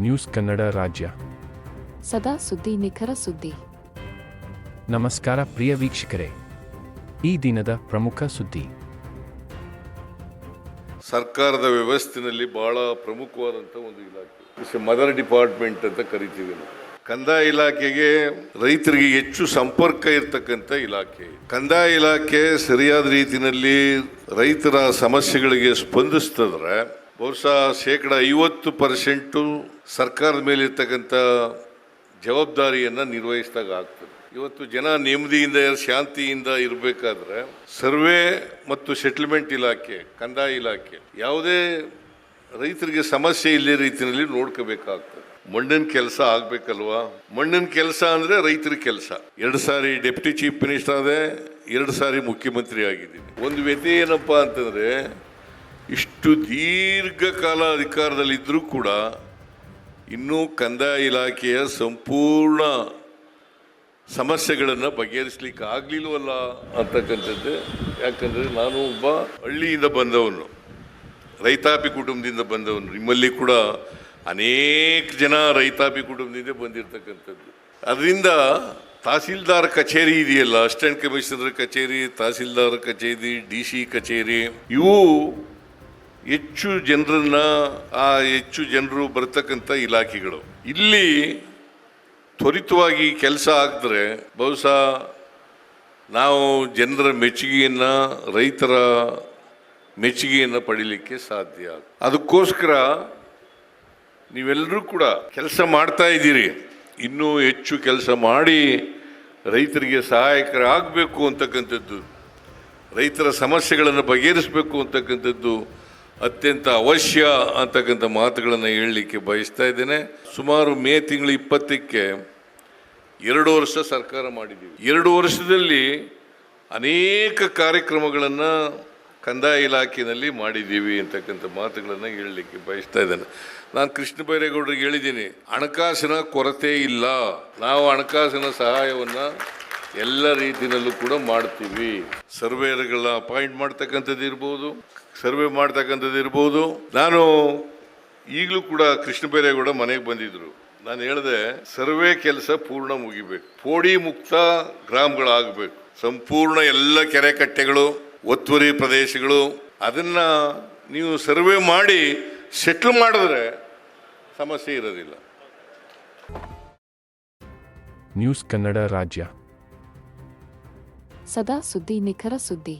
News Kannada ರಾಜ್ಯ. ಸದಾ ಸುದ್ದಿ ನಿಖರ ಸುದ್ದಿ. ನಮಸ್ಕಾರ ಪ್ರಿಯ ವೀಕ್ಷಕರೇ. ಈ ದಿನದ ಪ್ರಮುಖ ಸುದ್ದಿ. ಸರ್ಕಾರದ ವ್ಯವಸ್ಥೆಯಲ್ಲಿ ಬಹಳ ಪ್ರಮುಖವಾದಂಥ ಒಂದು ಇಲಾಖೆ. ಮದರ್ ಡಿಪಾರ್ಟ್ಮೆಂಟ್ ಅಂತ ಕರಿತೀವಿ ನಾವು. ಕಂದಾಯ ಇಲಾಖೆಗೆ ರೈತರಿಗೆ ಹೆಚ್ಚು ಸಂಪರ್ಕ ಇರತಕ್ಕಂಥ ಇಲಾಖೆ. ಕಂದಾಯ ಇಲಾಖೆ ಸರಿಯಾದ ರೀತಿಯಲ್ಲಿ ರೈತರ ಸಮಸ್ಯೆಗಳಿಗೆ ಸ್ಪಂದಿಸ್ತದ್ರೆ ಬಹುಶಃ ಶೇಕಡ ಐವತ್ತು ಪರ್ಸೆಂಟು ಸರ್ಕಾರದ ಮೇಲೆ ಇರ್ತಕ್ಕಂಥ ಜವಾಬ್ದಾರಿಯನ್ನು ನಿರ್ವಹಿಸಿದಾಗ ಆಗ್ತದೆ. ಇವತ್ತು ಜನ ನೆಮ್ಮದಿಯಿಂದ, ಶಾಂತಿಯಿಂದ ಇರಬೇಕಾದ್ರೆ ಸರ್ವೆ ಮತ್ತು ಸೆಟಲ್ಮೆಂಟ್ ಇಲಾಖೆ, ಕಂದಾಯ ಇಲಾಖೆ ಯಾವುದೇ ರೈತರಿಗೆ ಸಮಸ್ಯೆ ಇಲ್ಲೇ ರೀತಿಯಲ್ಲಿ ನೋಡ್ಕೋಬೇಕಾಗ್ತದೆ. ಮಣ್ಣಿನ ಕೆಲಸ ಆಗ್ಬೇಕಲ್ವಾ? ಮಣ್ಣಿನ ಕೆಲಸ ಅಂದ್ರೆ ರೈತರ ಕೆಲಸ. ಎರಡು ಸಾರಿ ಡೆಪ್ಟಿ ಚೀಫ್ ಮಿನಿಸ್ಟರ್ ಆದೆ, ಎರಡು ಸಾರಿ ಮುಖ್ಯಮಂತ್ರಿ ಆಗಿದ್ದೀನಿ. ಒಂದು ವ್ಯತಿ ಏನಪ್ಪಾ ಅಂತಂದ್ರೆ ಇಷ್ಟು ದೀರ್ಘಕಾಲ ಅಧಿಕಾರದಲ್ಲಿದ್ದರೂ ಕೂಡ ಇನ್ನೂ ಕಂದಾಯ ಇಲಾಖೆಯ ಸಂಪೂರ್ಣ ಸಮಸ್ಯೆಗಳನ್ನು ಬಗೆಹರಿಸ್ಲಿಕ್ಕೆ ಆಗಲಿಲ್ವಲ್ಲ ಅಂತಕ್ಕಂಥದ್ದು. ಯಾಕಂದರೆ ನಾನು ಒಬ್ಬ ಹಳ್ಳಿಯಿಂದ ಬಂದವನು, ರೈತಾಪಿ ಕುಟುಂಬದಿಂದ ಬಂದವನು. ನಿಮ್ಮಲ್ಲಿ ಕೂಡ ಅನೇಕ ಜನ ರೈತಾಪಿ ಕುಟುಂಬದಿಂದ ಬಂದಿರತಕ್ಕಂಥದ್ದು. ಅದರಿಂದ ತಹಸೀಲ್ದಾರ್ ಕಚೇರಿ ಇದೆಯಲ್ಲ ಅಸಿಸ್ಟೆಂಟ್ ಕಮಿಷನರ್ ಕಚೇರಿ, ತಹಸೀಲ್ದಾರ್ ಕಚೇರಿ, ಡಿ ಸಿ ಕಚೇರಿ, ಇವು ಹೆಚ್ಚು ಜನರನ್ನ, ಆ ಹೆಚ್ಚು ಜನರು ಬರ್ತಕ್ಕಂಥ ಇಲಾಖೆಗಳು. ಇಲ್ಲಿ ತ್ವರಿತವಾಗಿ ಕೆಲಸ ಆಗಿದ್ರೆ ಬಹುಶಃ ನಾವು ಜನರ ಮೆಚ್ಚುಗೆಯನ್ನು, ರೈತರ ಮೆಚ್ಚುಗೆಯನ್ನು ಪಡೀಲಿಕ್ಕೆ ಸಾಧ್ಯ ಅದಕ್ಕೋಸ್ಕರ ನೀವೆಲ್ಲರೂ ಕೂಡ ಕೆಲಸ ಮಾಡ್ತಾ ಇದ್ದೀರಿ. ಇನ್ನೂ ಹೆಚ್ಚು ಕೆಲಸ ಮಾಡಿ ರೈತರಿಗೆ ಸಹಾಯಕರಾಗಬೇಕು ಅಂತಕ್ಕಂಥದ್ದು, ರೈತರ ಸಮಸ್ಯೆಗಳನ್ನು ಬಗೆಹರಿಸಬೇಕು ಅಂತಕ್ಕಂಥದ್ದು ಅತ್ಯಂತ ಅವಶ್ಯ ಅಂತಕ್ಕಂಥ ಮಾತುಗಳನ್ನು ಹೇಳಲಿಕ್ಕೆ ಬಯಸ್ತಾ ಇದ್ದೇನೆ. ಸುಮಾರು ಮೇ ತಿಂಗಳು ಇಪ್ಪತ್ತಕ್ಕೆ ಎರಡು ವರ್ಷ ಸರ್ಕಾರ ಮಾಡಿದ್ದೀವಿ. ಎರಡು ವರ್ಷದಲ್ಲಿ ಅನೇಕ ಕಾರ್ಯಕ್ರಮಗಳನ್ನು ಕಂದಾಯ ಇಲಾಖೆಯಲ್ಲಿ ಮಾಡಿದ್ದೀವಿ ಅಂತಕ್ಕಂಥ ಮಾತುಗಳನ್ನು ಹೇಳಲಿಕ್ಕೆ ಬಯಸ್ತಾ ಇದ್ದೇನೆ. ನಾನು ಕೃಷ್ಣ ಬೈರೇಗೌಡರಿಗೆ ಹೇಳಿದ್ದೀನಿ, ಹಣಕಾಸಿನ ಕೊರತೆ ಇಲ್ಲ. ನಾವು ಹಣಕಾಸಿನ ಸಹಾಯವನ್ನು ಎಲ್ಲ ರೀತಿಯಲ್ಲೂ ಕೂಡ ಮಾಡ್ತೀವಿ. ಸರ್ವೇರ್ಗಳ ಅಪಾಯಿಂಟ್ ಮಾಡ್ತಕ್ಕಂಥದ್ದು ಇರ್ಬೋದು, ಸರ್ವೆ ಮಾಡ್ತಕ್ಕಂಥದ್ದು ಇರ್ಬೋದು. ನಾನು ಈಗಲೂ ಕೂಡ ಕೃಷ್ಣ ಬೈರೇಗೌಡ ಮನೆಗೆ ಬಂದಿದ್ರು. ನಾನು ಹೇಳಿದೆ, ಸರ್ವೆ ಕೆಲಸ ಪೂರ್ಣ ಮುಗಿಬೇಕು. ಪೋಡಿ ಮುಕ್ತ ಗ್ರಾಮಗಳಾಗಬೇಕು. ಸಂಪೂರ್ಣ ಎಲ್ಲ ಕೆರೆ ಕಟ್ಟೆಗಳು, ಒತ್ತುವರಿ ಪ್ರದೇಶಗಳು, ಅದನ್ನ ನೀವು ಸರ್ವೆ ಮಾಡಿ ಸೆಟ್ಲ್ ಮಾಡಿದ್ರೆ ಸಮಸ್ಯೆ ಇರೋದಿಲ್ಲ. ನ್ಯೂಸ್ ಕನ್ನಡ ರಾಜ್ಯ. ಸದಾ ಸುದ್ದಿ ನಿಖರ ಸುದ್ದಿ.